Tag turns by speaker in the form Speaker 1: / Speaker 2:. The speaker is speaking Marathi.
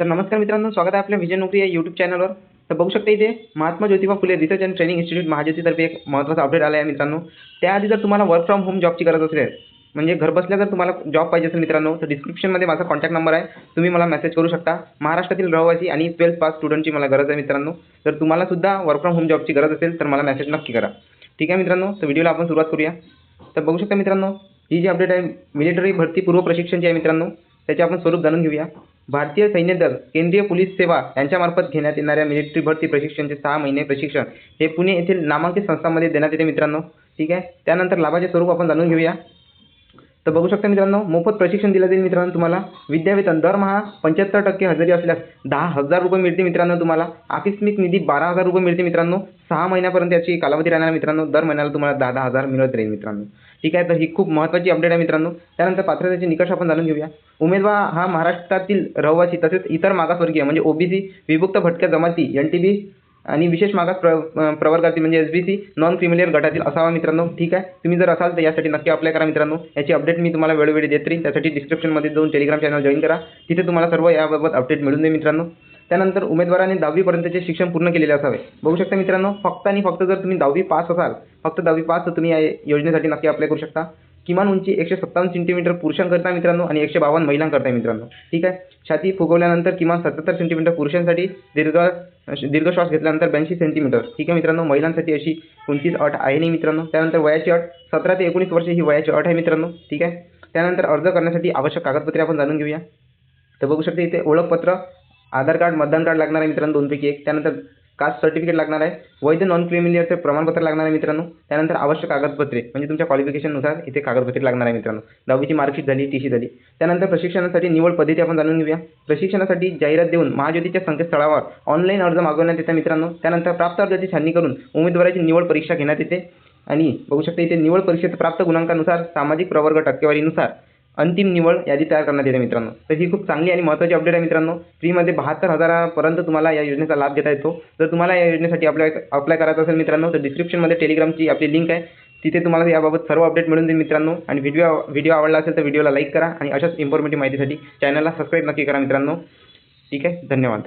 Speaker 1: तर नमस्कार मित्रांनो स्वागत आहे आपल्या विजय नोकरी या यूट्यूब चॅनलवर तर बघू शकता इथे Mahatma Jyotiba Phule research and training institute महाज्योतीतर्फे एक महत्त्वाचा अपडेट आला आहे मित्रांनो. त्याआधी जर तुम्हाला वर्क फ्रॉम होम जॉबची गरज असेल म्हणजे घरबसल्या जर तुम्हाला जॉब पाहिजे असेल मित्रांनो तर डिस्क्रिप्शनमध्ये माझा कॉन्टॅक्ट नंबर आहे. तुम्ही मला मेसेज करू शकता. महाराष्ट्रातील रहिवासी आणि ट्वेल्थ पास स्टुडंटची मला गरज आहे मित्रांनो. तर तुम्हाला सुद्धा वर्क फ्रॉम होम जॉबची गरज असेल तर मला मेसेज नक्की करा. ठीक आहे मित्रांनो? तर व्हिडिओला आपण सुरुवात करूया. तर बघू शकता मित्रांनो ही जी अपडेट आहे मिलिटरी भरती पूर्व प्रशिक्षणची आहे मित्रांनो त्याचे आपण स्वरूप जाणून घेऊया. भारतीय सैन्य दल केंद्रीय पोलीस सेवा यांच्यामार्फत घेण्यात येणाऱ्या मिलिटरी भरती प्रशिक्षणचे सहा महिने प्रशिक्षण हे पुणे येथील नामांकित संस्थांमध्ये देण्यात येते मित्रांनो. ठीक आहे? त्यानंतर लाभाचे स्वरूप आपण जाणून घेऊया. तर बघू शकता मित्रांनो मोफत प्रशिक्षण दिलं जाईल मित्रांनो तुम्हाला. विद्यावेतन दरमहा पंच्याहत्तर टक्के हजेरी असल्यास दहा हजार रुपये मिळते मित्रांनो तुम्हाला. आकस्मिक निधी बारा हजार रुपये मिळते मित्रांनो. सहा महिन्यापर्यंत याची कालावधी राहणार मित्रांनो. दर महिन्याला तुम्हाला दहा दहा हजार मिळत राहील मित्रांनो. ठीक आहे तर ही खूप महत्त्वाची अपडेट आहे मित्रांनो. त्यानंतर पात्रतेचे निकष आपण जाणून घेऊया. उमेदवार हा महाराष्ट्रातील रहिवासी तसेच इतर मागासवर्गीय म्हणजे ओबीसी विभुक्त भटक्या जमाती एन टी बी आणि विशेष मागास प्र प्रवर्गातील म्हणजे S B C non creamy layer गटातील असावा मित्रांनो. ठीक आहे? तुम्ही जर असाल तर यासाठी नक्की अप्लाय करा मित्रांनो. याची अपडेट मी तुम्हाला वेळोवेळी देत राहील त्यासाठी डिस्क्रिप्शनमध्ये जाऊन टेलिग्राम चॅनल जॉईन करा. तिथे तुम्हाला सर्व याबाबत अपडेट मिळून जाईल मित्रांनो. त्यानंतर उमेदवाराने दहावीपर्यंतचे शिक्षण पूर्ण केलेले असावे. बघू शकता मित्रांनो फक्त आणि फक्त जर तुम्ही दहावी पास असाल फक्त दहावी पास तर तुम्ही या योजनेसाठी नक्की अप्लाय करू शकता. किमान उंची एकशे सत्तावन्न सेंटीमीटर पुरुषांकरता मित्रांनो आणि एकशे बावन्न महिलांकरता मित्रांनो. ठीक आहे? छाती फुगवल्यानंतर किमान सत्याहत्तर सेंटीमीटर पुरुषांसाठी दीर्घ दीर्घ श्वास घेतल्यानंतर ब्याऐंशी सेंटीमीटर ठीक आहे मित्रांनो? महिलांसाठी अशी कोणतीच अट आहे नाही मित्रांनो. त्यानंतर वयाची अट सतरा ते एकोणीस वर्ष ही वयाची अट आहे मित्रांनो. ठीक आहे? त्यानंतर अर्ज करण्यासाठी आवश्यक कागदपत्रे आपण जाणून घेऊया. तर बघू शकते इथे ओळखपत्र आधार कार्ड मतदान कार्ड लागणार आहे मित्रांनो दोनपैकी एक. त्यानंतर कास्ट सर्टिफिकेट लागणार आहे? वैध नॉन क्रिमिलियरचे प्रमाणपत्र लागणार आहे मित्रांनो. त्यानंतर आवश्यक कागदपत्रे म्हणजे तुमच्या क्वालिफिकेशननुसार इथे कागदपत्रे लागणार आहे मित्रांनो. दहावीची मार्कशीट झाली टी सी झाली. त्यानंतर प्रशिक्षणासाठी निवड पद्धती आपण जाणून घेऊया. प्रशिक्षणासाठी जाहिरात देऊन महाज्योतीच्या संकेतस्थळावर ऑनलाईन अर्ज मागवण्यात येतात मित्रांनो. त्यानंतर प्राप्त अर्जाची छाननी करून उमेदवाराची निवड परीक्षा घेण्यात येते. आणि बघू शकता इथे निवड परीक्षेत प्राप्त गुणांकानुसार सामाजिक प्रवर्ग टक्केवारीनुसार अंतिम निवड यादी तयार करण्यात येते मित्रांनो. तर ही खूप चांगली आणि महत्त्वाची अपडेट आहे मित्रांनो. फ्रीमध्ये बहात्तर हजारापर्यंत तुम्हाला या योजनेचा लाभ घेता येतो. जर तुम्हाला या योजनेसाठी अप्लाय अप्लाय करायचं असेल मित्रांनो तर डिस्क्रिप्शनमध्ये टेलिग्रामची आपली लिंक आहे. तिथे तुम्हाला याबाबत सर्व अपडेट मिळून देईल मित्रांनो. आणि व्हिडिओ व्हिडिओ आवडला असेल तर व्हिडिओला लाईक करा आणि अशाच इन्फॉर्मेटिव्ह माहितीसाठी चॅनलला सबस्क्राईब नक्की करा मित्रांनो. ठीक आहे? धन्यवाद.